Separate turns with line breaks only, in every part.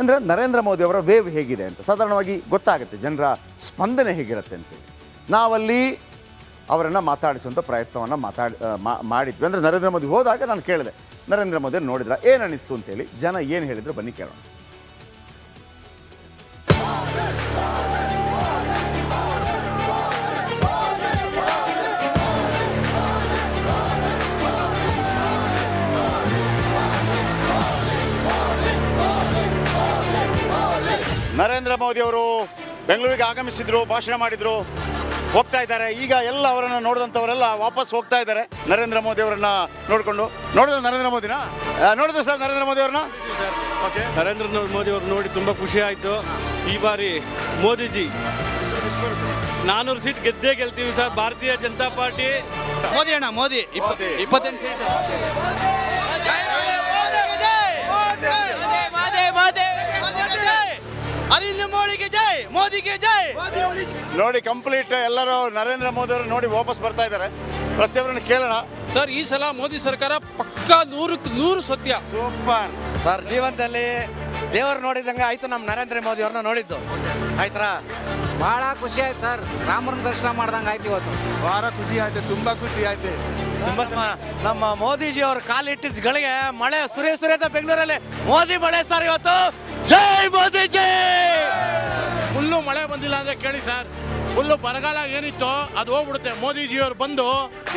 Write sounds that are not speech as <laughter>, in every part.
ಅಂದರೆ ನರೇಂದ್ರ ಮೋದಿ ಅವರ ವೇವ್ ಹೇಗಿದೆ ಅಂತ. ಸಾಧಾರಣವಾಗಿ ಗೊತ್ತಾಗುತ್ತೆ ಜನರ ಸ್ಪಂದನೆ ಹೇಗಿರುತ್ತೆ ಅಂತೇಳಿ ನಾವಲ್ಲಿ ಅವರನ್ನು ಮಾತಾಡಿಸುವಂಥ ಪ್ರಯತ್ನವನ್ನು ಮಾತಾಡಿ ಮಾಡಿದ್ವಿ. ಅಂದರೆ ನರೇಂದ್ರ ಮೋದಿ ಹೋದಾಗ ನಾನು ಕೇಳಿದೆ, ನರೇಂದ್ರ ಮೋದಿ ನೋಡಿದ್ರ? ಏನು ಅನ್ನಿಸ್ತು ಅಂತೇಳಿ ಜನ ಏನು ಹೇಳಿದ್ರು ಬನ್ನಿ ಕೇಳೋಣ. ನರೇಂದ್ರ ಮೋದಿ ಅವರು ಬೆಂಗಳೂರಿಗೆ ಆಗಮಿಸಿದ್ರು ಭಾಷಣ ಮಾಡಿದ್ರು ಹೋಗ್ತಾ ಇದ್ದಾರೆ. ಈಗ ಎಲ್ಲ ಅವರನ್ನು ನೋಡಿದಂಥವರೆಲ್ಲ ವಾಪಸ್ ಹೋಗ್ತಾ ಇದ್ದಾರೆ. ನರೇಂದ್ರ ಮೋದಿ ಅವರನ್ನ ನೋಡಿಕೊಂಡು. ನೋಡಿದ್ರೆ ನರೇಂದ್ರ ಮೋದಿನ? ನೋಡಿದ್ರು ಸರ್ ನರೇಂದ್ರ ಮೋದಿ ಅವ್ರನ್ನ? ಓಕೆ
ನರೇಂದ್ರ ಮೋದಿ ಅವ್ರು ನೋಡಿ ತುಂಬ ಖುಷಿ ಆಯಿತು. ಈ ಬಾರಿ ಮೋದಿಜಿ ನಾನೂರು ಸೀಟ್ ಗೆದ್ದೇ ಗೆಲ್ತೀವಿ ಸರ್. ಭಾರತೀಯ ಜನತಾ ಪಾರ್ಟಿ.
ಮೋದಿ ಅಣ್ಣ ಮೋದಿ.
ಮೋದಿ.
ಇಪ್ಪತ್ತೆಂಟು ಸೀಟ್. ಅರವಿಂದ ಮೋಳಿಗೆ ಜೈ ಮೋದಿಗೆ ಜೈ.
ನೋಡಿ ಕಂಪ್ಲೀಟ್ ಎಲ್ಲರೂ ನರೇಂದ್ರ ಮೋದಿ ಅವರು ನೋಡಿ ವಾಪಸ್ ಬರ್ತಾ ಇದ್ದಾರೆ. ಪ್ರತಿಯೊಬ್ಬರನ್ನು ಕೇಳೋಣ.
ಸರ್ ಈ ಸಲ ಮೋದಿ ಸರ್ಕಾರ ಪಕ್ಕಾ ನೂರಕ್ಕೆ ನೂರು ಸತ್ಯ.
ಸೂಪರ್.
ಸರ್ ಜೀವನದಲ್ಲಿ ದೇವರು ನೋಡಿದಂಗೆ ಆಯ್ತು ನಮ್ಮ ನರೇಂದ್ರ ಮೋದಿ ಅವ್ರನ್ನ ನೋಡಿದ್ದು. ಆಯ್ತಾ
ಬಹಳ ಖುಷಿ ಆಯ್ತು ಸರ್. ರಾಮನ ದರ್ಶನ ಮಾಡ್ದಂಗೆ ಆಯ್ತು ಇವತ್ತು.
ಬಹಳ ಖುಷಿ ಆಯ್ತು ತುಂಬಾ ಖುಷಿ ಆಯ್ತು.
ನಮ್ಮ ನಮ್ಮ ಮೋದಿಜಿ ಅವ್ರ ಕಾಲಿಟ್ಟಿದ್ದ ಗಳಿಗೆ ಮಳೆ ಸುರಿಯ ಸುರಿಯದ ಬೆಂಗಳೂರಲ್ಲಿ ಮೋದಿ ಮಳೆ ಸರ್ ಇವತ್ತು. ಜೈ!
ಅಂದ್ರೆ ಸರ್. ಫುಲ್ಲು ಬರಗಾಲ ಏನಿತ್ತು ಅದು ಹೋಗ್ಬಿಡುತ್ತೆ. ಮೋದಿಜಿಯವ್ರು ಬಂದು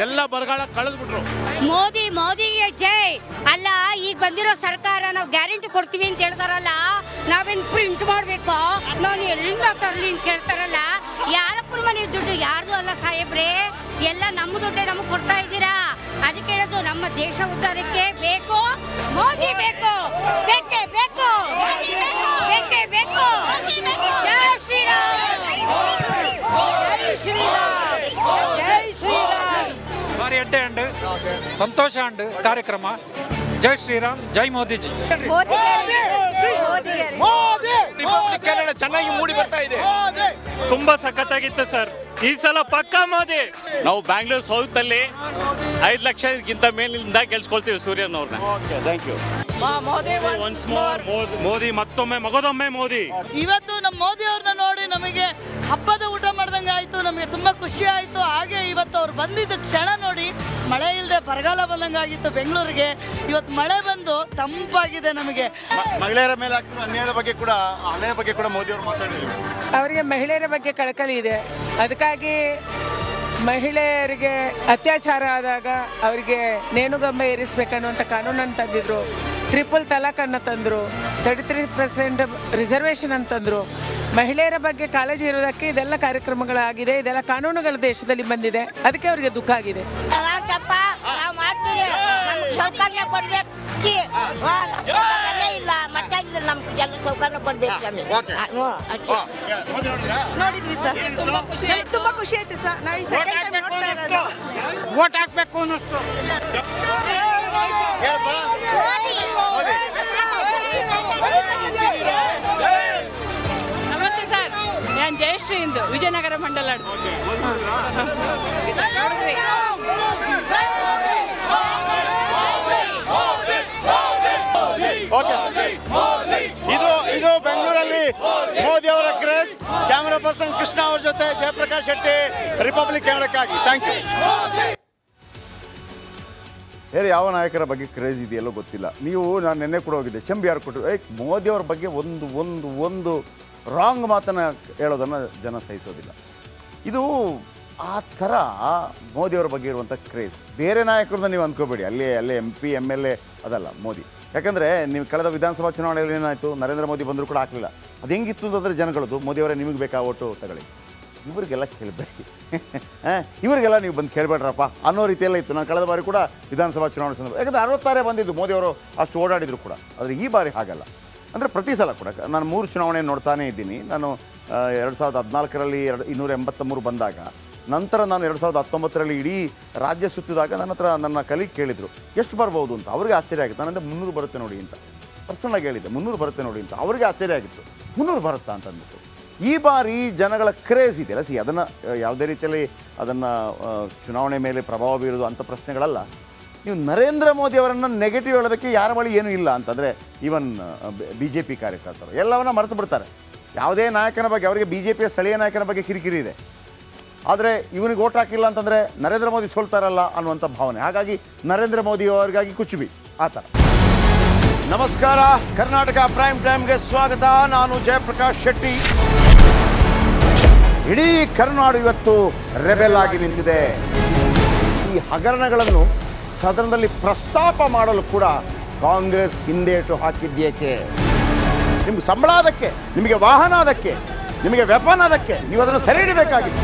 ಎಲ್ಲ ಬರಗಾಲ ಕಳೆದ್ಬಿಟ್ರು.
ಮೋದಿ, ಮೋದಿಗೆ ಜೈ. ಅಲ್ಲ, ಈಗ ಬಂದಿರೋ ಸರ್ಕಾರ ನಾವು ಗ್ಯಾರಂಟಿ ಕೊಡ್ತೀವಿ ಅಂತ ಹೇಳ್ತಾರಲ್ಲ, ನಾವೇನ್ ಪ್ರಿಂಟ್ ಮಾಡಬೇಕು? ನಾನು ಎಲ್ಲಿಂದ ತರಲಿ ಅಂತ ಕೇಳ್ತಾರಲ್ಲ? ಯಾರಪ್ಪನ ಮನೆ ದುಡ್ಡು? ಯಾರ್ದು ಅಲ್ಲ ಸಾಹೇಬ್ರೆ? ಎಲ್ಲ ನಮ್ಮ ದುಡ್ಡೇ ನಮಗೆ ಕೊಡ್ತಾ ಇದ್ದೀರಾ? ಅದಕ್ಕೆ ಹೇಳೋದು ನಮ್ಮ ದೇಶ ಉದ್ಧಾರಕ್ಕೆ ಬೇಕು. ಮೋದಿ ಬೇಕೇ. ಬೇಕು ಬೇಕೇ.
ಸಂತೋಷ ಅಂಡ್ ಕಾರ್ಯಕ್ರಮ. ಜೈ ಶ್ರೀರಾಮ್ ಜೈ ಮೋದಿಜಿ.
ಚೆನ್ನಾಗಿ ಮೂಡಿ ಬರ್ತಾ ಇದೆ.
ತುಂಬಾ ಸಖತ್ತಾಗಿತ್ತು ಸರ್. ಈ ಸಲ ಪಕ್ಕಾ ಮೋದಿ.
ನಾವು ಬ್ಯಾಂಗ್ಳೂರ್ ಸೌತ್ ಅಲ್ಲಿ ಐದು ಲಕ್ಷಕ್ಕಿಂತ ಮೇಲಿಂದ ಗೆಲ್ಸ್ಕೊಳ್ತೀವಿ ಸೂರ್ಯನ್ ಅವ್ರನ್ನ
okay thank you
once more Modi. ಮತ್ತೊಮ್ಮೆ ಮಗದೊಮ್ಮೆ ಮೋದಿ.
ಇವತ್ತು ನಮ್ಮ ಮೋದಿ ಅವ್ರನ್ನ ನೋಡಿ ನಮಗೆ ಹಬ್ಬದ ಊಟ ಮಾಡ್ದಂಗೆ ಆಯ್ತು ನಮಗೆ ತುಂಬಾ ಖುಷಿ ಆಯ್ತು. ಹಾಗೆ ಇವತ್ತು ಅವ್ರು ಬಂದಿದ್ದ ಕ್ಷಣ ನೋಡಿ ಮಳೆ ಇಲ್ಲದೆ ಬರಗಾಲ ಬಂದಂಗೆ ಆಗಿತ್ತು ಬೆಂಗಳೂರಿಗೆ. ಇವತ್ತು ಮಳೆ ಬಂದು ತಂಪಾಗಿದೆ ನಮಗೆ.
ಮಹಿಳೆಯರ ಮೇಲೆ ಆಗ್ತಿರೋ ಅನ್ಯಾಯದ ಬಗ್ಗೆ ಕೂಡ ಹಳೆಯ ಬಗ್ಗೆ ಕೂಡ ಮೋದಿ ಅವರು ಮಾತಾಡಿದ್ರು.
ಅವರಿಗೆ ಮಹಿಳೆಯರ ಬಗ್ಗೆ ಕಳಕಳಿ ಇದೆ. ಅದಕ್ಕಾಗಿ ಮಹಿಳೆಯರಿಗೆ ಅತ್ಯಾಚಾರ ಆದಾಗ ಅವರಿಗೆ ನೇಣುಗಮ್ಮ ಏರಿಸಬೇಕನ್ನುವಂಥ ಕಾನೂನನ್ನು ತಂದಿದ್ರು. ಟ್ರಿಪಲ್ ತಲಾಖನ್ನು ತಂದರು. ತರ್ಟಿ ತ್ರೀ ಪರ್ಸೆಂಟ್ ರಿಸರ್ವೇಷನ್ ಅಂತಂದರು ಮಹಿಳೆಯರ ಬಗ್ಗೆ ಕಾಳಜಿ ಇರೋದಕ್ಕೆ ಇದೆಲ್ಲ ಕಾರ್ಯಕ್ರಮಗಳಾಗಿದೆ. ಇದೆಲ್ಲ ಕಾನೂನುಗಳ ದೇಶದಲ್ಲಿ ಬಂದಿದೆ. ಅದಕ್ಕೆ ಅವರಿಗೆ ದುಃಖ ಆಗಿದೆ.
ಸೌಕರ್ಯ ಕೊಡ್ಬೇಕು. ಇಲ್ಲ. ಮಟ್ಟ ಇಲ್ಲ ನಮ್ಗೆ ಎಲ್ಲ ಸೌಕರ್ಯ ಕೊಡ್ಬೇಕು
ನೋಡಿದ್ವಿ ಸರ್. ನಮ್ಗೆ ತುಂಬಾ ಖುಷಿ ಆಯ್ತು ಸರ್. ನಾವು ಈ ಸೆಕೆಂಡ್ ಟೈಮ್ ನೋಡ್ತಾ ಇರೋದು.
ವೋಟ್ ಹಾಕ್ಬೇಕು ಅನ್ನಿಸ್ತು.
ಹೇಳಪ್ಪ.
ನಮಸ್ತೆ ಸರ್. ನಾನು ಜಯಶ್ರೀ ಇಂದು ವಿಜಯನಗರ ಮಂಡಲ
ಓಕೆ ಇದು ಇದು ಬೆಂಗಳೂರಲ್ಲಿ ಮೋದಿ ಅವರ ಕ್ರೇಜ್ ಕ್ಯಾಮರಾ ಪರ್ಸನ್ ಕೃಷ್ಣ ಅವರ ಜೊತೆ ಜಯಪ್ರಕಾಶ್ ಶೆಟ್ಟಿ ರಿಪಬ್ಲಿಕ್ ಕ್ಯಾಮ್ರಕ್ಕಾಗಿ ಥ್ಯಾಂಕ್ ಯು ಬೇರೆ ಯಾವ ನಾಯಕರ ಬಗ್ಗೆ ಕ್ರೇಜ್ ಇದೆಯಲ್ಲೋ ಗೊತ್ತಿಲ್ಲ. ನೀವು ನಾನು ನಿನ್ನೆ ಕೂಡ ಹೋಗಿದ್ದೆ. ಚಂಬಿ ಯಾರು ಕೊಟ್ಟರು? ಏಕ್ ಮೋದಿ ಅವ್ರ ಬಗ್ಗೆ ಒಂದು ಒಂದು ಒಂದು ರಾಂಗ್ ಮಾತನ್ನು ಹೇಳೋದನ್ನು ಜನ ಸಹಿಸೋದಿಲ್ಲ. ಇದು ಆ ಥರ ಮೋದಿಯವ್ರ ಬಗ್ಗೆ ಇರುವಂಥ ಕ್ರೇಜ್ ಬೇರೆ ನಾಯಕರನ್ನ ನೀವು ಅಂದ್ಕೋಬೇಡಿ ಅಲ್ಲಿ, ಅಲ್ಲೇ M P M L A ಅದಲ್ಲ ಮೋದಿ. ಯಾಕಂದರೆ ನೀವು ಕಳೆದ ವಿಧಾನಸಭಾ ಚುನಾವಣೆಯಲ್ಲಿ ಏನಾಯಿತು? ನರೇಂದ್ರ ಮೋದಿ ಬಂದರೂ ಕೂಡ ಹಾಕಲಿಲ್ಲ. ಅದು ಹೆಂಗಿತ್ತು ಅಂತಂದರೆ ಜನಗಳದ್ದು ಮೋದಿಯವರೇ ನಿಮಗೆ ಬೇಕಾ ಓಟು ತಗೊಳ್ಳಿ. ಇವರಿಗೆಲ್ಲ ಕೇಳಬೇಡಿ. <laughs> ಇವರಿಗೆಲ್ಲ ನೀವು ಬಂದು ಕೇಳಬೇಡ್ರಪ್ಪ ಅನ್ನೋ ರೀತಿಯೆಲ್ಲ ಇತ್ತು. ನಾನು ಕಳೆದ ಬಾರಿ ಕೂಡ ವಿಧಾನಸಭಾ ಚುನಾವಣೆ ಸಂದರ್ಭ ಯಾಕಂದರೆ ಅರವತ್ತಾರೇ ಬಂದಿದ್ದು ಮೋದಿಯವರು ಅಷ್ಟು ಓಡಾಡಿದ್ರು ಕೂಡ. ಆದರೆ ಈ ಬಾರಿ ಹಾಗಲ್ಲ. ಅಂದರೆ ಪ್ರತಿ ಸಲ ಕೂಡ ನಾನು ಮೂರು ಚುನಾವಣೆ ನೋಡ್ತಾನೇ ಇದ್ದೀನಿ. ನಾನು ಎರಡು ಸಾವಿರದ ಹದಿನಾಲ್ಕರಲ್ಲಿ ಎರಡು ಇನ್ನೂರ ಎಂಬತ್ತ ಮೂರು ಬಂದಾಗ ನಂತರ ನಾನು ಎರಡು ಸಾವಿರದ ಹತ್ತೊಂಬತ್ತರಲ್ಲಿ ಇಡೀ ರಾಜ್ಯ ಸುತ್ತಿದಾಗ ನನ್ನ ಹತ್ರ ನನ್ನ ಕಲಿಗೆ ಕೇಳಿದರು, ಎಷ್ಟು ಬರ್ಬೋದು? ಅಂತ. ಅವ್ರಿಗೆ ಆಶ್ಚರ್ಯ ಆಗಿತ್ತು. ನಾನಂದರೆ ಮುನ್ನೂರು ಬರುತ್ತೆ ನೋಡಿ ಅಂತ. ಪರ್ಸನಲಾಗಿ ಹೇಳಿದ್ದೆ, ಮುನ್ನೂರು ಬರುತ್ತೆ ನೋಡಿ ಅಂತ. ಅವರಿಗೆ ಆಶ್ಚರ್ಯ ಆಗಿತ್ತು, ಮುನ್ನೂರು ಬರುತ್ತಾ? ಅಂತ ಅಂದ್ಬಿಟ್ಟು. ಈ ಬಾರಿ ಜನಗಳ ಕ್ರೇಜ್ ಇದೆ. ಸಿ, ಅದನ್ನು ಯಾವುದೇ ರೀತಿಯಲ್ಲಿ ಅದನ್ನು ಚುನಾವಣೆ ಮೇಲೆ ಪ್ರಭಾವ ಬೀರೋದು ಅಂಥ ಪ್ರಶ್ನೆಗಳಲ್ಲ. ನೀವು ನರೇಂದ್ರ ಮೋದಿ ಅವರನ್ನು ನೆಗೆಟಿವ್ ಹೇಳೋದಕ್ಕೆ ಯಾರ ಬಳಿ ಏನೂ ಇಲ್ಲ ಅಂತಂದರೆ ಈವನ್ ಬಿ ಜೆ ಪಿ ಕಾರ್ಯಕರ್ತರು. ಎಲ್ಲವನ್ನ ಮರೆತು ಬಿಡ್ತಾರೆ. ಯಾವುದೇ ನಾಯಕನ ಬಗ್ಗೆ, ಅವರಿಗೆ ಬಿ ಜೆ ಪಿಯ ಸ್ಥಳೀಯ ನಾಯಕನ ಬಗ್ಗೆ ಕಿರಿಕಿರಿ ಇದೆ. ಆದರೆ ಇವನಿಗೆ ಓಟ್ ಹಾಕಿಲ್ಲ ಅಂತಂದರೆ ನರೇಂದ್ರ ಮೋದಿ ಸೋಲ್ತಾರಲ್ಲ ಅನ್ನುವಂಥ ಭಾವನೆ. ಹಾಗಾಗಿ ನರೇಂದ್ರ ಮೋದಿ ಅವರಿಗಾಗಿ ಕುಚುಬಿ ಆ ಥರ. ನಮಸ್ಕಾರ. ಕರ್ನಾಟಕ ಪ್ರೈಮ್ ಟೈಮ್ಗೆ ಸ್ವಾಗತ. ನಾನು ಜಯಪ್ರಕಾಶ್ ಶೆಟ್ಟಿ. ಇಡೀ ಕರ್ನಾಡು ಇವತ್ತು ರೆಬೆಲ್ ಆಗಿ ನಿಂತಿದೆ. ಈ ಹಗರಣಗಳನ್ನು ಸದನದಲ್ಲಿ ಪ್ರಸ್ತಾಪ ಮಾಡಲು ಕೂಡ ಕಾಂಗ್ರೆಸ್ ಹಿಂದೇಟು ಹಾಕಿದ್ದೇಕೆ ನಿಮ್ಗೆ ಸಂಬಳ ಅದಕ್ಕೆ ನಿಮಗೆ ವಾಹನ ಅದಕ್ಕೆ ನಿಮಗೆ ವೆಪನ್ ಅದಕ್ಕೆ ನೀವು ಅದನ್ನು ಸೆರೆ ಹಿಡಿಬೇಕಾಗಿತ್ತು